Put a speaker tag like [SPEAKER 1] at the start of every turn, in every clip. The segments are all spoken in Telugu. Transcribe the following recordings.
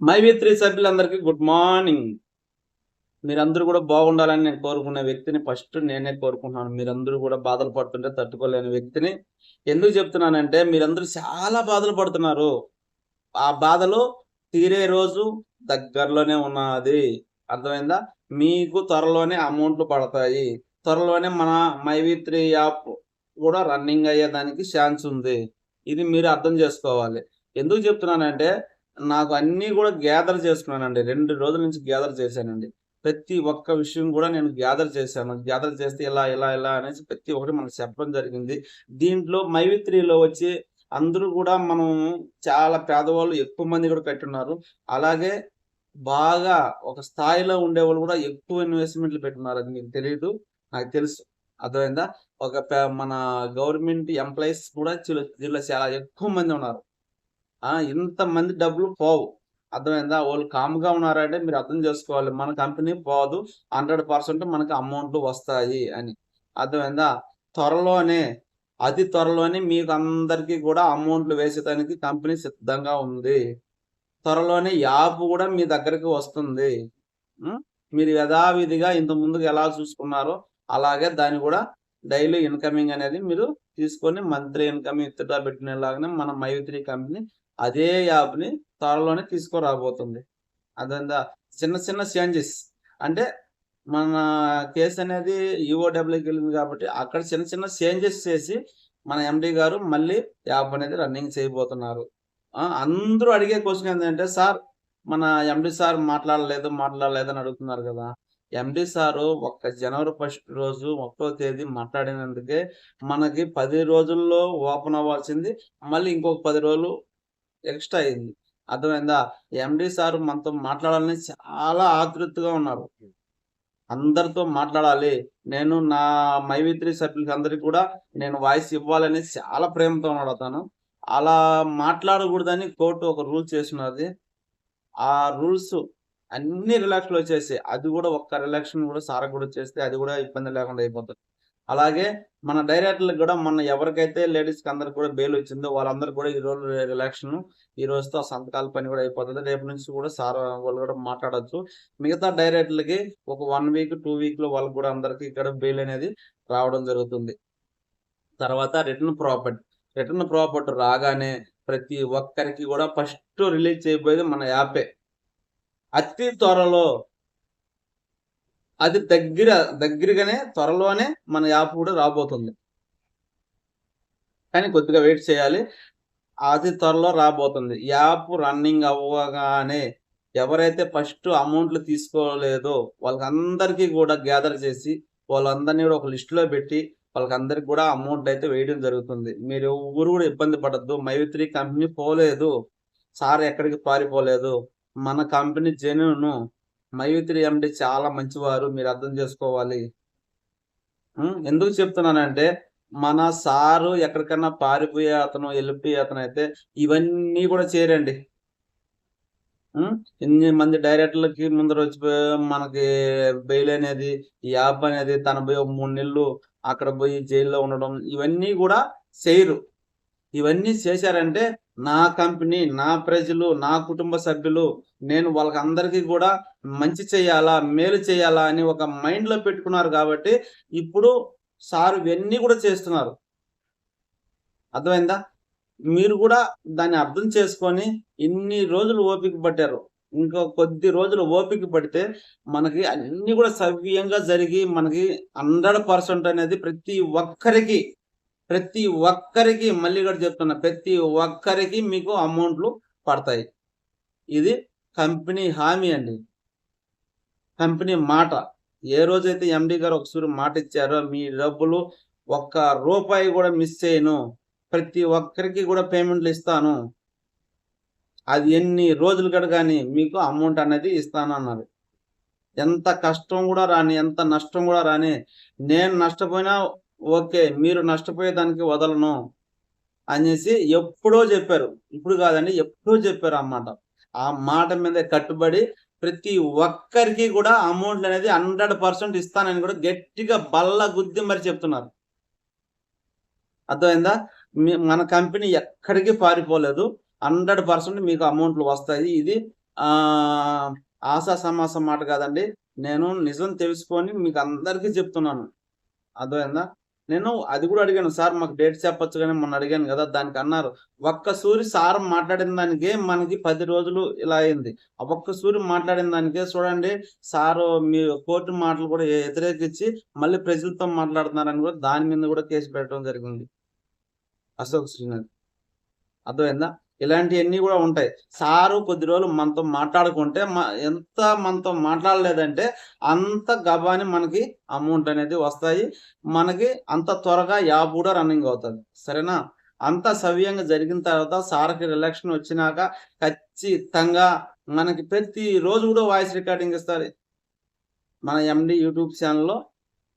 [SPEAKER 1] మై వి త్రీ సభ్యులందరికీ గుడ్ మార్నింగ్. మీరందరూ కూడా బాగుండాలని నేను కోరుకునే వ్యక్తిని ఫస్ట్ నేనే కోరుకుంటున్నాను. మీరందరూ కూడా బాధలు పడుతుంటే తట్టుకోలేని వ్యక్తిని. ఎందుకు చెప్తున్నానంటే మీరందరూ చాలా బాధలు పడుతున్నారు. ఆ బాధలు తీరే రోజు దగ్గరలోనే ఉన్నది. అర్థమైందా? మీకు త్వరలోనే అమౌంట్లు పడతాయి. త్వరలోనే మన మైవి త్రీ యాప్ కూడా రన్నింగ్ అయ్యేదానికి ఛాన్స్ ఉంది. ఇది మీరు అర్థం చేసుకోవాలి. ఎందుకు చెప్తున్నానంటే నాకు అన్నీ కూడా గ్యాదర్ చేసుకున్నానండి. రెండు రోజుల నుంచి గ్యాదర్ చేశానండి. ప్రతి ఒక్క విషయం కూడా నేను గ్యాదర్ చేశాను. గ్యాదర్ చేస్తే ఇలా ఇలా ఇలా అనేసి ప్రతి ఒక్కటి మనకు చెప్పడం జరిగింది. దీంట్లో మైవి త్రీలో వచ్చి అందరూ కూడా మనం చాలా పేదవాళ్ళు ఎక్కువ మంది కూడా పెట్టున్నారు. అలాగే బాగా ఒక స్థాయిలో ఉండేవాళ్ళు కూడా ఎక్కువ ఇన్వెస్ట్మెంట్లు పెట్టున్నారు అది మీకు తెలియదు నాకు తెలుసు. అర్థమైందా? ఒక మన గవర్నమెంట్ ఎంప్లాయీస్ కూడా దీనిలో చాలా ఎక్కువ మంది ఉన్నారు. ఇంతమంది డబ్బులు పోవు. అర్థమైందా? వాళ్ళు కామ్గా ఉన్నారంటే మీరు అర్థం చేసుకోవాలి. మన కంపెనీ పోదు. హండ్రెడ్ పర్సెంట్ మనకి అమౌంట్లు వస్తాయి అని. అర్థమైందా? త్వరలోనే అతి త్వరలోనే మీకు అందరికీ కూడా అమౌంట్లు వేసేదానికి కంపెనీ సిద్ధంగా ఉంది. త్వరలోనే యాప్ కూడా మీ దగ్గరికి వస్తుంది. మీరు యథావిధిగా ఇంత ముందుకు ఎలా చూసుకున్నారో అలాగే దాన్ని కూడా డైలీ ఇన్కమింగ్ అనేది మీరు తీసుకొని మంత్లీ ఇన్కమింగ్ ఇత్తడా పెట్టినలాగానే మన మైత్రి కంపెనీ అదే యాప్ని త్వరలోనే తీసుకురాబోతుంది. అదంతా చిన్న చిన్న చేంజెస్. అంటే మన కేసు అనేది ఈఓడబ్ల్యూకి వెళ్ళింది కాబట్టి అక్కడ చిన్న చిన్న చేంజెస్ చేసి మన ఎండి గారు మళ్ళీ యాప్ అనేది రన్నింగ్ చేయబోతున్నారు. అందరూ అడిగే క్వశ్చన్ ఏంటంటే సార్ మన ఎండి సార్ మాట్లాడలేదు మాట్లాడలేదు అని అడుగుతున్నారు కదా. ఎండి సారు ఒక్క జనవరి ఫస్ట్ రోజు ఒకటో తేదీ మాట్లాడినందుకే మనకి పది రోజుల్లో ఓపెన్ అవ్వాల్సింది. మళ్ళీ ఇంకొక పది రోజులు ఎక్స్ట్రా అయింది. అర్థమైందా? ఎండి సార్ మనతో మాట్లాడాలని చాలా ఆతృతగా ఉన్నారు. అందరితో మాట్లాడాలి. నేను నా మైవిత్రి సభ్యులకి అందరికి కూడా నేను వాయిస్ ఇవ్వాలని చాలా ప్రేమతో ఉన్నాడు అతను అలా మాట్లాడకూడదని కోర్టు ఒక రూల్ చేసినది. ఆ రూల్స్ అన్ని రిలాక్స్లో చేసి అది కూడా ఒక్క రిలాక్షన్ కూడా సార్ కూడా చేస్తే అది కూడా ఇబ్బంది లేకుండా అయిపోతుంది. అలాగే మన డైరెక్టర్లకు కూడా మన ఎవరికైతే లేడీస్కి అందరికి కూడా బెయిల్ వచ్చిందో వాళ్ళందరూ కూడా ఈ రోజు రిలాక్షన్ ఈ రోజుతో సంతకాల పని కూడా అయిపోతుంది. రేపు నుంచి కూడా సార్ వాళ్ళు కూడా మాట్లాడచ్చు. మిగతా డైరెక్టర్లకి ఒక వన్ వీక్ టూ వీక్లో వాళ్ళకి కూడా అందరికి ఇక్కడ బెయిల్ అనేది రావడం జరుగుతుంది. తర్వాత రిటర్న్ ప్రాపర్టీ రిటర్న్ ప్రాపర్టీ రాగానే ప్రతి ఒక్కరికి కూడా ఫస్ట్ రిలీజ్ చేయబోయేది మన యాపే. అతి త్వరలో అది దగ్గర దగ్గరగానే త్వరలోనే మన యాప్ కూడా రాబోతుంది. కానీ కొద్దిగా వెయిట్ చేయాలి. అతి త్వరలో రాబోతుంది. యాప్ రన్నింగ్ అవ్వగానే ఎవరైతే ఫస్ట్ అమౌంట్లు తీసుకోలేదో వాళ్ళకందరికీ కూడా గ్యాదర్ చేసి వాళ్ళందరినీ కూడా ఒక లిస్టులో పెట్టి వాళ్ళకందరికి కూడా అమౌంట్ అయితే వేయడం జరుగుతుంది. మీరు ఊరు కూడా ఇబ్బంది పడద్దు. మైత్రి కంపెనీ పోలేదు. సార్ ఎక్కడికి పారిపోలేదు. మన కంపెనీ జెన్యును మైత్రి ఎండి చాలా మంచివారు మీరు అర్థం చేసుకోవాలి. ఎందుకు చెప్తున్నానంటే మన సారు ఎక్కడికన్నా పారిపోయే అతను వెళ్ళిపోయే అతను అయితే ఇవన్నీ కూడా చేరండి ఇన్ని మంది డైరెక్టర్లకి ముందర వచ్చి మనకి బెయిల్ అనేది ఈ యాప్ అనేది తన పోయి ఒక మూడు నెలలు అక్కడ పోయి జైల్లో ఉండడం ఇవన్నీ కూడా చేయరు. ఇవన్నీ చేశారంటే నా కంపెనీ నా ప్రజలు నా కుటుంబ సభ్యులు నేను వాళ్ళకి అందరికీ కూడా మంచి చేయాలా మేలు చేయాలా అని ఒక మైండ్లో పెట్టుకున్నారు కాబట్టి ఇప్పుడు సారు ఇవన్నీ కూడా చేస్తున్నారు. అర్థమైందా? మీరు కూడా దాన్ని అర్థం చేసుకొని ఇన్ని రోజులు ఓపిక పట్టారు. ఇంకా కొద్ది రోజులు ఓపిక పడితే మనకి అన్ని కూడా సవ్యంగా జరిగి మనకి హండ్రెడ్ పర్సెంట్ అనేది ప్రతి ఒక్కరికి ప్రతి ఒక్కరికి మళ్ళీ కూడా చెప్తున్నా ప్రతి ఒక్కరికి మీకు అమౌంట్లు పడతాయి. ఇది కంపెనీ హామీ అండి. కంపెనీ మాట. ఏ రోజైతే ఎండి గారు ఒకసారి మాట ఇచ్చారో మీ డబ్బులు ఒక్క రూపాయి కూడా మిస్ చేయను. ప్రతి ఒక్కరికి కూడా పేమెంట్లు ఇస్తాను. అది ఎన్ని రోజులు కూడా కానీ మీకు అమౌంట్ అనేది ఇస్తాను అన్నారు. ఎంత కష్టం కూడా రాని ఎంత నష్టం కూడా రాని నేను నష్టపోయినా ఓకే మీరు నష్టపోయేదానికి వదలను అనేసి ఎప్పుడో చెప్పారు. ఇప్పుడు కాదండి ఎప్పుడో చెప్పారు అన్నమాట ఆ మాట మీద కట్టుబడి ప్రతి ఒక్కరికి కూడా అమౌంట్ అనేది హండ్రెడ్ పర్సెంట్ ఇస్తానని కూడా గట్టిగా బల్ల గుద్ది మరి చెప్తున్నారు. అర్థమైందా? మీ- మన కంపెనీ ఎక్కడికి పారిపోలేదు. హండ్రెడ్ పర్సెంట్ మీకు అమౌంట్లు వస్తాయి. ఇది ఆశా సమాసం మాట కాదండి. నేను నిజం తెలుసుకొని మీకు అందరికీ చెప్తున్నాను. అర్థమైందా? నేను అది కూడా అడిగాను సార్ మాకు డేట్ చెప్పచ్చు కానీ మొన్న అడిగాను కదా దానికి అన్నారు. ఒక్క సూరి సార్ మాట్లాడిన దానికే మనకి పది రోజులు ఇలా అయింది. ఒక్క సూరి మాట్లాడిన దానికే చూడండి సారు మీ కోర్టు మాటలు కూడా వ్యతిరేకించి మళ్ళీ ప్రజలతో మాట్లాడుతున్నారని కూడా దాని మీద కూడా కేసు పెట్టడం జరిగింది. అశోక్ శ్రీనాథ్. అర్థమైందా? ఇలాంటివన్నీ కూడా ఉంటాయి. సారు కొద్ది రోజులు మనతో మాట్లాడుకుంటే మ- ఎంత మనతో మాట్లాడలేదంటే అంత గబాని మనకి అమౌంట్ అనేది వస్తాయి. మనకి అంత త్వరగా యాప్ కూడా రన్నింగ్ అవుతుంది. సరేనా? అంత సవ్యంగా జరిగిన తర్వాత సార్కి రిలక్షన్ వచ్చినాక ఖచ్చితంగా మనకి ప్రతి రోజు కూడా వాయిస్ రికార్డింగ్ ఇస్తారు. మన ఎండి యూట్యూబ్ ఛానల్లో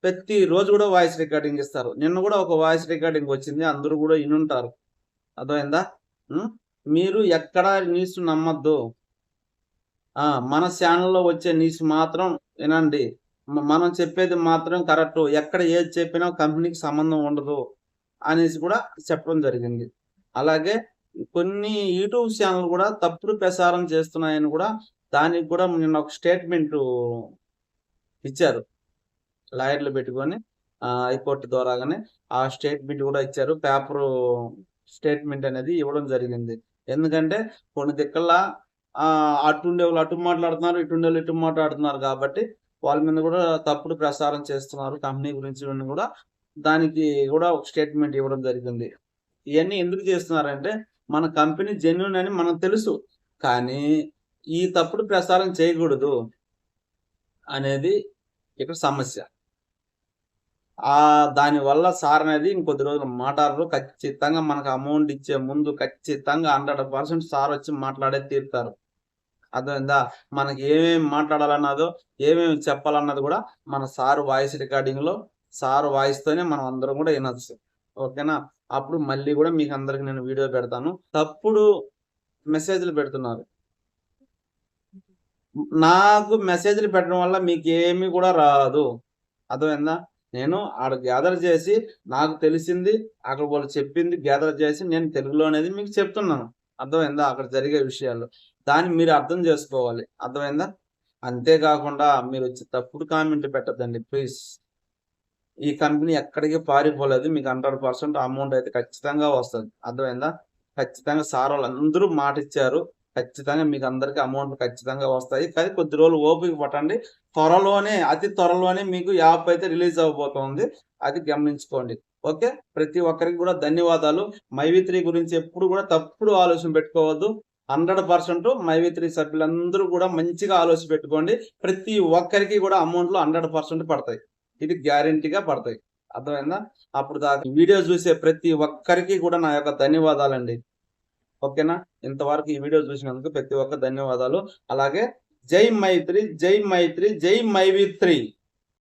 [SPEAKER 1] ప్రతి రోజు కూడా వాయిస్ రికార్డింగ్ ఇస్తారు. నిన్న కూడా ఒక వాయిస్ రికార్డింగ్ వచ్చింది. అందరూ కూడా వినుంటారు అర్థమైందా? మీరు ఎక్కడ న్యూస్ నమ్మద్దు. మన ఛానల్లో వచ్చే న్యూస్ మాత్రం వినండి. మనం చెప్పేది మాత్రం కరెక్ట్. ఎక్కడ ఏది చెప్పినా కంపెనీకి సంబంధం ఉండదు అనేసి కూడా చెప్పడం జరిగింది. అలాగే కొన్ని యూట్యూబ్ ఛానల్ కూడా తప్పుడు ప్రసారం చేస్తున్నాయని కూడా దానికి కూడా నిన్న ఒక స్టేట్మెంట్ ఇచ్చారు. లాయర్లు పెట్టుకొని హైకోర్టు ద్వారాగానే ఆ స్టేట్మెంట్ కూడా ఇచ్చారు. పేపర్ స్టేట్మెంట్ అనేది ఇవ్వడం జరిగింది. ఎందుకంటే కొన్ని దిక్కల్లా అటుండే వాళ్ళు అటు మాట్లాడుతున్నారు ఇటుండే వాళ్ళు ఇటు మాట్లాడుతున్నారు కాబట్టి వాళ్ళ మీద కూడా తప్పుడు ప్రసారం చేస్తున్నారు కంపెనీ గురించి కూడా దానికి కూడా ఒక స్టేట్మెంట్ ఇవ్వడం జరిగింది. ఇవన్నీ ఎందుకు చేస్తున్నారంటే మన కంపెనీ జెన్యున్ అని మనకు తెలుసు. కానీ ఈ తప్పుడు ప్రసారం చేయకూడదు అనేది ఇక్కడ సమస్య. ఆ దాని వల్ల సార్ అనేది ఇంకొద్ది రోజులు మాట్లాడరు. ఖచ్చితంగా మనకు అమౌంట్ ఇచ్చే ముందు ఖచ్చితంగా హండ్రెడ్ పర్సెంట్ సార్ వచ్చి మాట్లాడే తీరుతారు. అర్థమైందా? మనకి ఏమేమి మాట్లాడాలన్నదో ఏమేమి చెప్పాలన్నది కూడా మన సార్ వాయిస్ రికార్డింగ్లో సార్ వాయిస్ తోనే మనం అందరం కూడా వినొచ్చు. ఓకేనా? అప్పుడు మళ్ళీ కూడా మీకు అందరికి నేను వీడియో పెడతాను. తప్పుడు మెసేజ్లు పెడుతున్నారు. నాకు మెసేజ్లు పెట్టడం వల్ల మీకు ఏమీ కూడా రాదు. అర్థమైందా? నేను ఆడ గ్యాదర్ చేసి నాకు తెలిసింది అక్కడ వాళ్ళు చెప్పింది గ్యాదర్ చేసి నేను తెలుగులో అనేది మీకు చెప్తున్నాను. అర్థమైందా? అక్కడ జరిగే విషయాలు. దాన్ని మీరు అర్థం చేసుకోవాలి. అర్థమైందా? అంతేకాకుండా మీరు వచ్చి తప్పుడు కామెంట్ పెట్టద్దండి ప్లీజ్ ఈ కంపెనీ ఎక్కడికి పారిపోలేదు మీకు హండ్రెడ్ పర్సెంట్ అమౌంట్ అయితే ఖచ్చితంగా వస్తుంది. అర్థమైందా? ఖచ్చితంగా సార్ వాళ్ళు అందరూ మాట ఇచ్చారు ఖచ్చితంగా మీకు అందరికి అమౌంట్ ఖచ్చితంగా వస్తాయి. కానీ కొద్ది రోజులు ఓపిక పట్టండి. త్వరలోనే అతి త్వరలోనే మీకు యాప్ అయితే రిలీజ్ అవ్వబోతోంది. అది గమనించుకోండి. ఓకే? ప్రతి ఒక్కరికి కూడా ధన్యవాదాలు. మైవి త్రీ గురించి ఎప్పుడు కూడా తప్పుడు ఆలోచన పెట్టుకోవద్దు. హండ్రెడ్ పర్సెంట్ మైవి త్రీ సభ్యులందరూ కూడా మంచిగా ఆలోచన పెట్టుకోండి. ప్రతి ఒక్కరికి కూడా అమౌంట్లు హండ్రెడ్ పర్సెంట్ పడతాయి. ఇది గ్యారంటీగా పడతాయి. అర్థమైందా? అప్పుడు దాకా వీడియో చూసే ప్రతి ఒక్కరికి కూడా నా యొక్క ధన్యవాదాలండి. ఓకేనా? ఇంతవరకు ఈ వీడియో చూసినందుకు ప్రతి ఒక్క ధన్యవాదాలు. అలాగే జై మైత్రి జై మైత్రి జై మైవిత్రి.